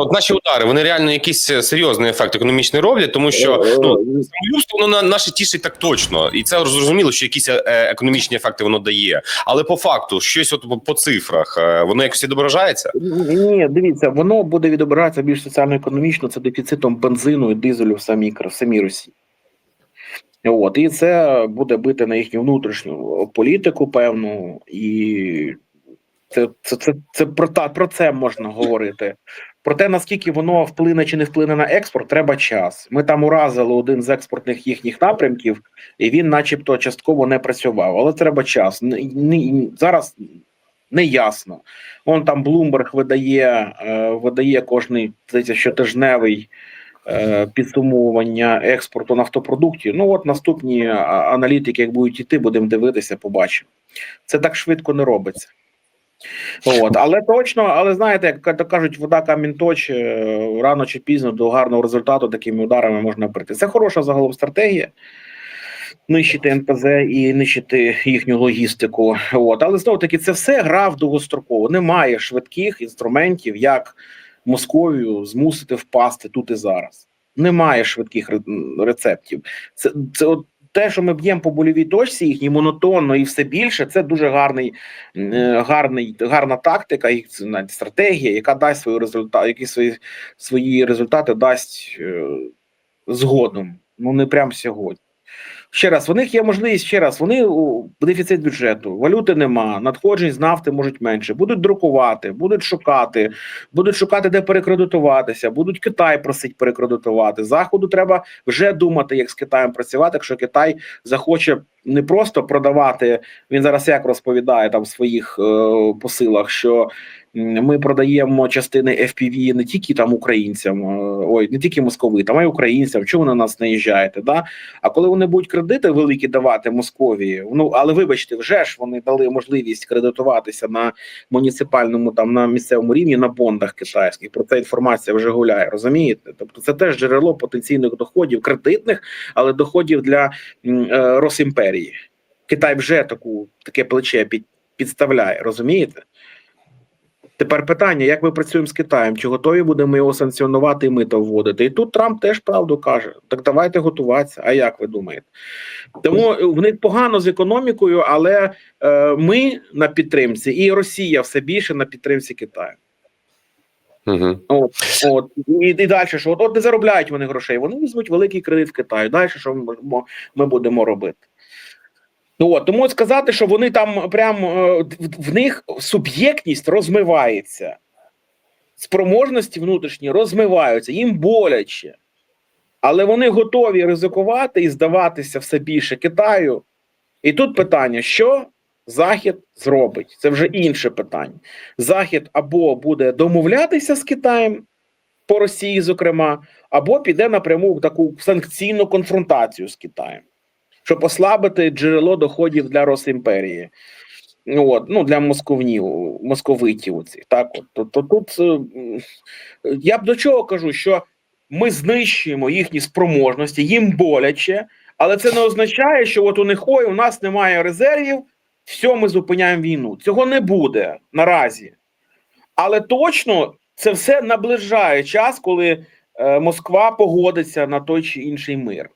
От наші удари вони реально якийсь е, серйозний ефект економічний роблять, тому що ну самолюбство воно на наші тішить так точно, і це зрозуміло, що якісь е, економічні ефекти воно дає. Але по факту, щось от по- цифрах, е, воно якось відображається. Ні, дивіться, воно буде відобиратися більш соціально-економічно, це дефіцитом бензину і дизелю в самій в самій Росії. От, і це буде бити на їхню внутрішню політику, певну, і це, це, це, це про, та, про це можна говорити. Про те, наскільки воно вплине чи не вплине на експорт, треба час. Ми там уразили один з експортних їхніх напрямків, і він, начебто, частково не працював. Але треба час. Зараз не ясно. Он там Bloomberg видає, е, видає кожний щотижневий е, підсумовування експорту нафтопродуктів. Ну от наступні аналітики, як будуть йти, будемо дивитися, побачимо. Це так швидко не робиться. От, але точно, але знаєте, як ка- кажуть, вода камінь точе, рано чи пізно до гарного результату такими ударами можна прийти. Це хороша загалом стратегія. Нищити НПЗ і нищити їхню логістику. От, але знову таки, це все гра в довгостроково. Немає швидких інструментів, як Московію змусити впасти тут і зараз. Немає швидких рецептів. Це, це от те, що ми б'ємо по больовій точці, їхній монотонно і все більше, це дуже гарний, е, гарний, гарна тактика і навіть стратегія, яка дасть свої результати, які свої, свої результати дасть е, згодом. Ну не прямо сьогодні. Ще раз, у них є можливість ще раз. Вони у дефіцит бюджету, валюти нема, надходжень з нафти можуть менше. Будуть друкувати, будуть шукати, будуть шукати, де перекредитуватися, будуть Китай просить перекредитувати. Заходу треба вже думати, як з Китаєм працювати, якщо Китай захоче не просто продавати. Він зараз як розповідає там в своїх е, посилах, що ми продаємо частини FPV не тільки там українцям, е, ой, не тільки московитам, а й українцям. Чому на нас наїжджаєте? Да? А коли вони будуть кредити великі давати Московії, ну але вибачте, вже ж вони дали можливість кредитуватися на муніципальному там на місцевому рівні на бондах китайських. Про це інформація вже гуляє. Розумієте? Тобто це теж джерело потенційних доходів кредитних, але доходів для е, Росімперії. Китай вже таку таке плече під, підставляє. Розумієте? Тепер питання: як ми працюємо з Китаєм? Чи готові будемо його санкціонувати і мито вводити? І тут Трамп теж правду каже: так давайте готуватися. А як ви думаєте? Тому в них погано з економікою, але е, ми на підтримці, і Росія все більше на підтримці Китаю. Угу. От, от і, і далі, що от, от не заробляють вони грошей, вони візьмуть великий кредит в Китаю. Далі що ми, ми будемо робити? Ну от тому сказати, що вони там прям е, в, них суб'єктність розмивається, спроможності внутрішні розмиваються, їм боляче. Але вони готові ризикувати і здаватися все більше Китаю. І тут питання: що Захід зробить? Це вже інше питання. Захід або буде домовлятися з Китаєм по Росії, зокрема, або піде напряму в таку санкційну конфронтацію з Китаєм, щоб ослабити джерело доходів для Росімперії. Ну, От, ну для московнів, московитів оцих. Так, от то, то тут е, я б до чого кажу, що ми знищуємо їхні спроможності, їм боляче, але це не означає, що от у них ой, у нас немає резервів, все, ми зупиняємо війну. Цього не буде наразі. Але точно це все наближає час, коли е, Москва погодиться на той чи інший мир.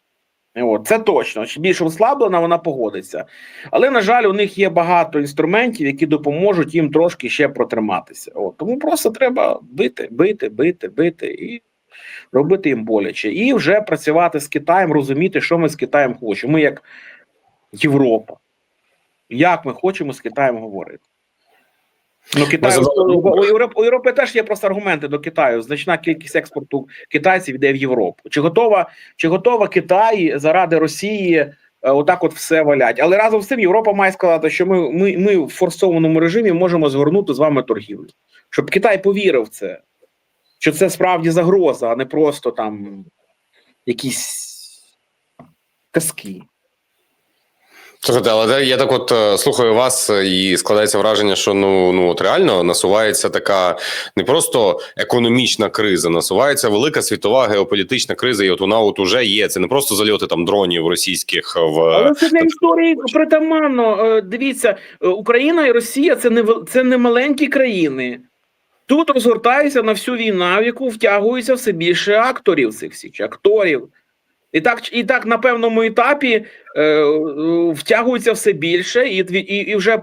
От, це точно. Більш ослаблена, вона погодиться. Але, на жаль, у них є багато інструментів, які допоможуть їм трошки ще протриматися. От, тому просто треба бити, бити, бити, бити і робити їм боляче. І вже працювати з Китаєм, розуміти, що ми з Китаєм хочемо. Ми як Європа. Як ми хочемо з Китаєм говорити? Ну, Китай, у, Європи, у Європи теж є просто аргументи до Китаю. Значна кількість експорту китайців йде в Європу. Чи готова, чи готова Китай заради Росії е, отак от все валять? Але разом з тим Європа має сказати, що ми, ми, ми в форсованому режимі можемо згорнути з вами торгівлю. Щоб Китай повірив в це, що це справді загроза, а не просто там якісь казки. Слухайте, але я так от е, слухаю вас е, і складається враження, що ну ну от реально насувається така не просто економічна криза, насувається велика світова геополітична криза, і от вона от уже є. Це не просто зальоти там дронів російських в Але це для історії притаманно. Е, Дивіться, Україна і Росія це не це не маленькі країни. тут розгортається на всю війна, в яку втягується все більше акторів цих всіх акторів. І так, і так на певному етапі е, втягується все більше, і, і, і вже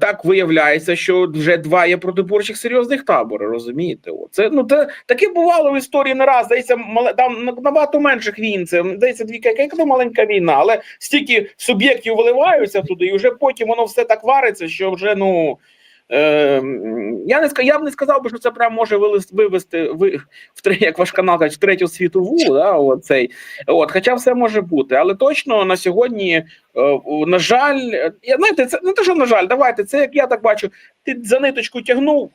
так виявляється, що вже два є протиборчих серйозних табори. Розумієте? О, Це ну те таке бувало в історії не раз. Здається, мале там набагато менших війн. Це здається, дві яка то маленька війна, але стільки суб'єктів виливаються туди, і вже потім воно все так вариться, що вже ну. Е, я не я б не сказав би, що це прям може вивести, ви, в як ваш канал каже, в третю світову, да, оцей. цей. От, хоча все може бути, але точно на сьогодні, е, на жаль, е, я знаєте, це не те, що на жаль, давайте. Це як я так бачу, ти за ниточку тягнув.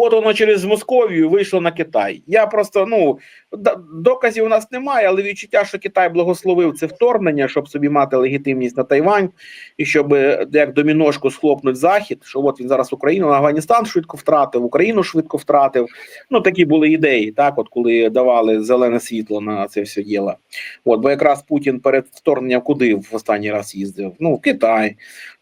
От воно через Московію вийшло на Китай. Я просто ну доказів у нас немає, але відчуття, що Китай благословив це вторгнення, щоб собі мати легітимність на Тайвань, і щоб е, як доміношку схлопнуть захід. Що от він зараз Україну, Афганістан швидко втратив, Україну швидко втратив. Ну такі були ідеї, так от коли давали зелене світло на це все діло. От бо якраз Путін перед вторгненням куди в останній раз їздив? Ну в Китай.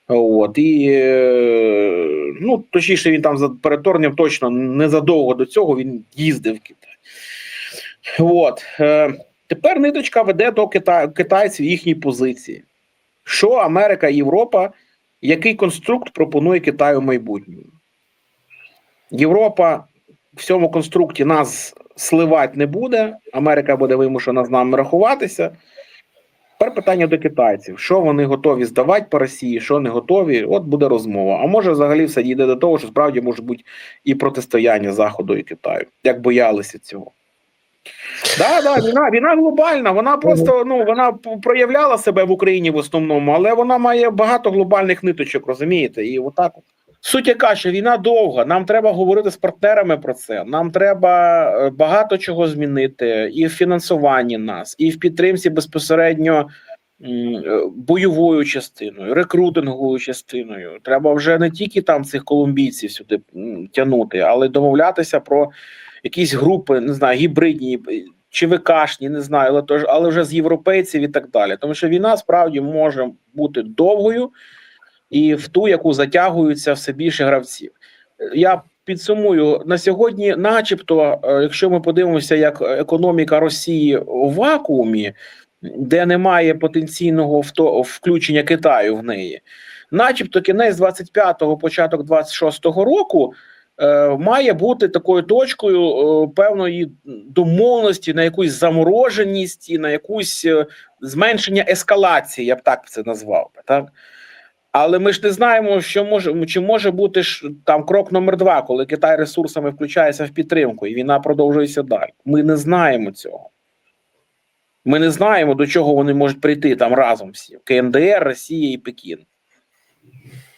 От і е, ну точніше, він там за перед точно незадовго до цього він їздив в Китай. От е, тепер ниточка веде до Кита... китайців їхній позиції. Що Америка Європа, який конструкт пропонує Китаю в майбутньому? Європа в цьому конструкті нас сливати не буде. Америка буде вимушена з нами рахуватися. Тепер питання до китайців: що вони готові здавати по Росії, що не готові, от буде розмова. А може, взагалі все дійде до того, що справді може бути і протистояння Заходу і Китаю, як боялися цього. Да, да, війна, війна глобальна. Вона просто ну вона проявляла себе в Україні в основному, але вона має багато глобальних ниточок, розумієте? І отак. От. Суть яка, що війна довга. Нам треба говорити з партнерами про це. Нам треба е, багато чого змінити і в фінансуванні нас, і в підтримці безпосередньо е, бойовою частиною, рекрутинговою частиною. Треба вже не тільки там цих колумбійців сюди тягнути, але домовлятися про якісь групи, не знаю, гібридні чи ВКшні, не знаю, але але вже з європейців і так далі. Тому що війна справді може бути довгою і в ту, яку затягуються все більше гравців. Я підсумую на сьогодні, начебто, е, якщо ми подивимося, як економіка Росії у вакуумі, де немає потенційного включення Китаю в неї, начебто кінець 25-го, початок 26-го року. е, Має бути такою точкою е, певної домовленості на якусь замороженість і на якусь зменшення ескалації, я б так це назвав би, так. Але ми ж не знаємо, що може чи може бути ж там крок номер два, коли Китай ресурсами включається в підтримку, і війна продовжується далі. Ми не знаємо цього. Ми не знаємо, до чого вони можуть прийти там разом всі: КНДР, Росія і Пекін.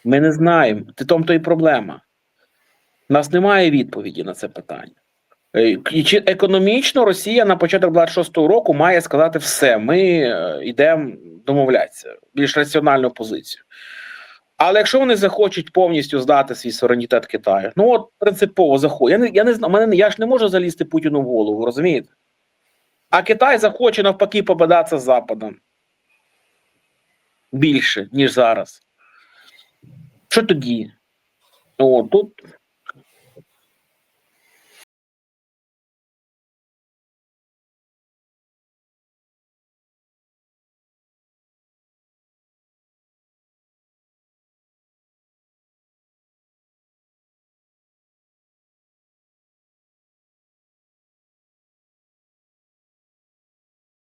Ми не знаємо. Ти тому то і проблема. У нас немає відповіді на це питання. Е, і Чи економічно Росія на початок 26-го року має сказати все, ми е, йдемо домовлятися, більш раціональну позицію. Але якщо вони захочуть повністю здати свій суверенітет Китаю, ну от принципово захочуть. Я не, я не знаю, мене, я ж не можу залізти Путіну в голову, розумієте? А Китай захоче навпаки побадатися з Западом більше, ніж зараз. Що тоді? О, тут